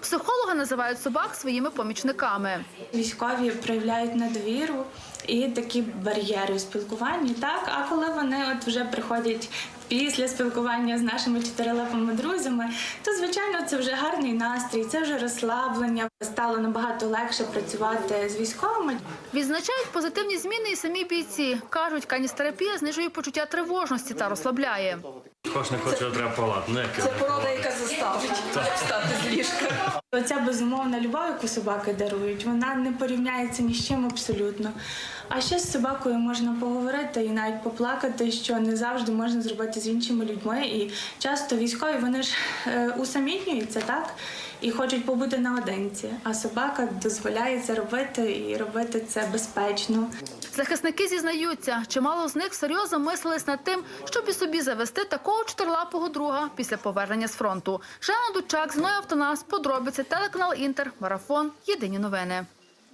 Психологи називають собак своїми помічниками. Військові проявляють недовіру і такі бар'єри у спілкуванні. Так, а коли вони от вже приходять після спілкування з нашими чотирилапими друзями, то звичайно це вже гарний настрій, це вже розслаблення. Стало набагато легше працювати з військовими. Відзначають позитивні зміни і самі бійці. Кажуть, каністерапія знижує почуття тривожності та розслабляє. Хоч не хоче, треба палат. Ну, як Це його? порода, яка заставить встати з ліжка. Оця безумовна любов, яку собаки дарують, вона не порівняється ні з чим абсолютно. А ще з собакою можна поговорити і навіть поплакати, що не завжди можна зробити з іншими людьми. І часто військові вони ж е, усамітнюються, так? І хочуть побути наодинці. А собака дозволяє це робити і робити це безпечно. Захисники зізнаються, чимало з них серйозно мислились над тим, щоб і собі завести такого чотирилапого друга після повернення з фронту. Жанна Дучак, Зноя Автонас, подробиці, телеканал Інтер, Марафон, Єдині новини.